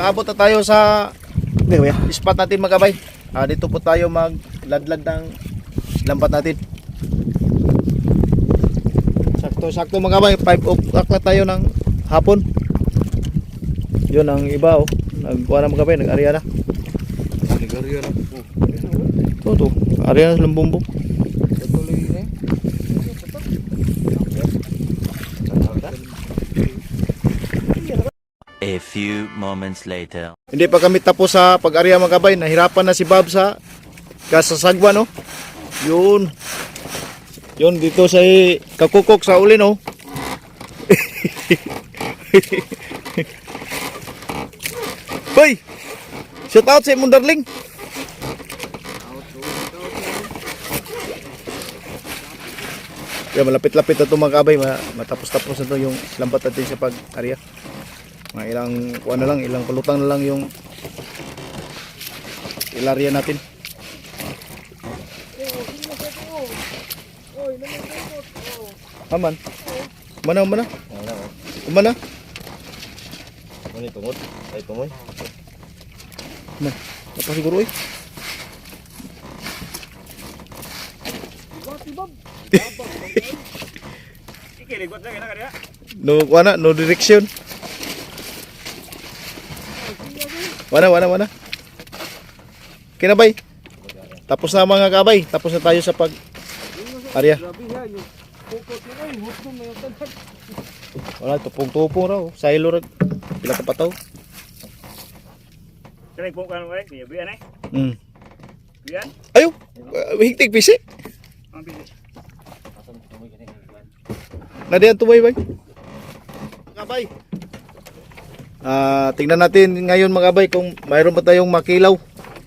nakaabot na tayo sa spot natin magabay. Ah, dito po tayo magladlad ng lambat natin. Sakto, sakto magabay. 5 o'clock na tayo ng hapon. Yun ang iba oh. Nagkuha na magabay, nag-arya na. Nagariya na. Ito, to. Arya na ng bumbong. Few moments later. Hindi pa kami tapos sa pag-arya magabay. Nahirapan na si Bob sa kasasagwa no. Yun. Yun dito sa kakukok sa uli no. Hoy! Shout out sa imong darling. Kaya malapit-lapit na ito mga kabay, ma- matapos-tapos na ito yung lambat natin sa pag-arya. Mga ilang, kuha na lang, ilang palutang na lang yung ilarya natin. Aman. Mana, mana? Wala oh. Mana? Ano yung tungod? Ay tumoy. Man. Apa siguro eh? No, wana, no direction. Wana, wana, wana. Kinabay. Tapos na mga kabay. Tapos na tayo sa pag area. Wala, tupong-tupong raw. Silo raw. Pila ka pataw. Kaya po kan wala niya biyan eh. Mm. Biyan. Ayo, uh, higtig pisi. Ang bilis. Na diyan tumay bay. Kabay. Ah, tingnan natin ngayon mga bay kung mayroon pa tayong makilaw.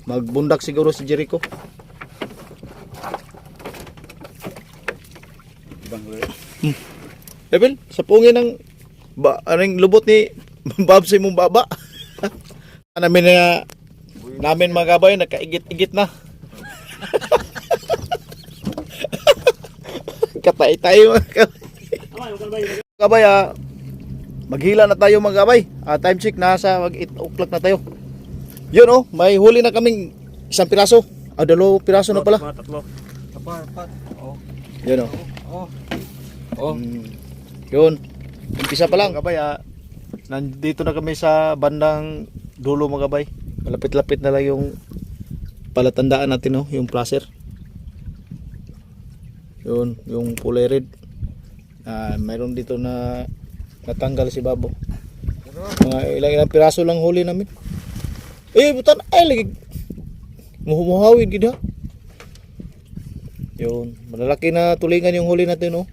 Magbundak siguro si Jericho. Hmm. Level, sa pungin ng ba, anong lubot ni Bob sa imong baba. namin na namin mga kabay nakaigit-igit na. Katay tayo mga kabay. Kabay, ah, maghila na tayo mga kabay. Ah, time check, nasa mag 8 o'clock na tayo. Yun oh, may huli na kaming isang piraso. Ah, dalawang piraso na pala. Mga tatlo. Apat, apat. Oh. Yun oh. Oh. Oh. Mm, yun. Umpisa pa lang. Kabay, ah, nandito na kami sa bandang dulo mga kabay. Malapit-lapit na lang yung palatandaan natin oh, yung placer. Yun, yung kulay red. Ah, mayroon dito na natanggal si Babo. Mga ilang ilang piraso lang huli namin. Eh, butan ay lagi. Muhumuhawid gid ha. Yun, malalaki na tulingan yung huli natin oh.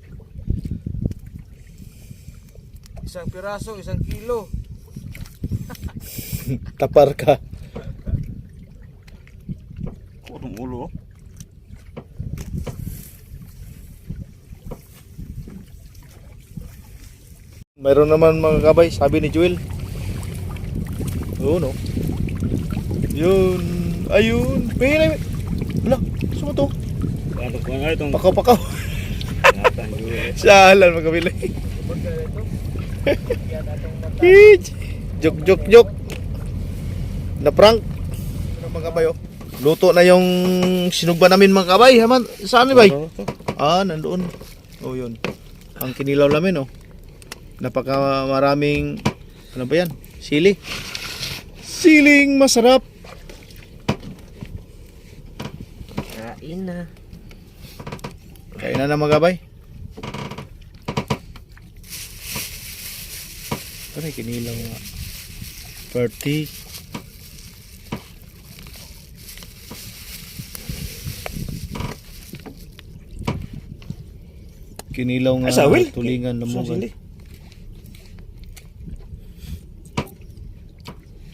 Isang piraso, isang kilo. Tapar ka. Kutong ulo. Mayroon naman mga kabay, sabi ni Joel. Oo, no? Yun. Ayun. Pera. Wala. Gusto mo to? Pakaw, pakaw. Siyalan mga kabila. Jok, jok, jok. Na prank. Ano mga kabay, oh? Luto na yung sinugba namin mga kabay. Haman, saan ni bay? Ah, nandoon. Oh, yun. Ang kinilaw namin, oh. Napaka maraming, ano ba yan? Sili. Siling masarap. Kain na. Kain na na. Ano yung kinilaw nga? 30. Kinilaw nga Ay, sa wil? tulingan Sa lumungan. sili.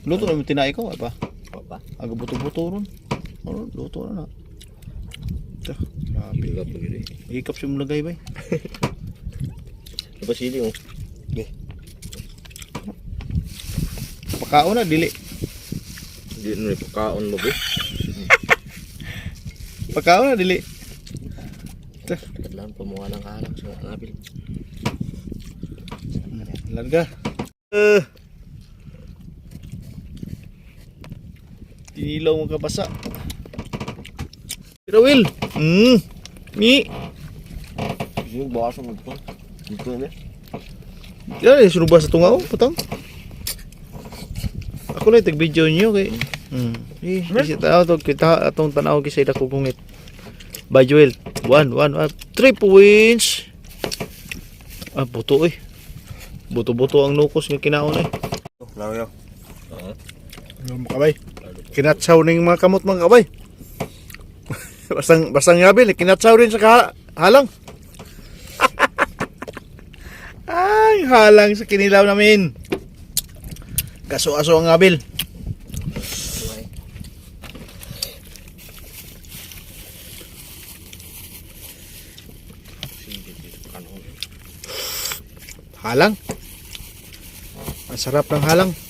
Luto na yung tinay ko, apa? Papa. Aga buto-buto ron. Ano, luto na na. Tah, grabe. Biga pa gini. Hikap siya mulagay ba? Apa sili oh? Pakaon na, dili. Di na rin pagkaon mo ba? Pakaon na, dili. Kadlaan pa mo ng kalang sa nabil. Larga. Uh, Kinilaw mo kabasa. Pero Will. Hmm. Mi. Yung baka sa mga Dito na. Yan, eh, sunod ba sa tunga ko? Putang. Ako na itag video niyo kay. Hmm. Eh, kasi tanaw to kita atong tanaw ida ko kungit. By Joel. One, one, one. Three points. Ah, buto eh. Buto-buto ang nukos nga kinaon eh. Lawayo. Yung mga kabay. Kinatsaw ning mga kamot mga kabay. basang basang yabil, kinatsaw rin sa halang. Ay, halang sa kinilaw namin. Kaso-aso ang abil. Halang. Ang sarap ng halang.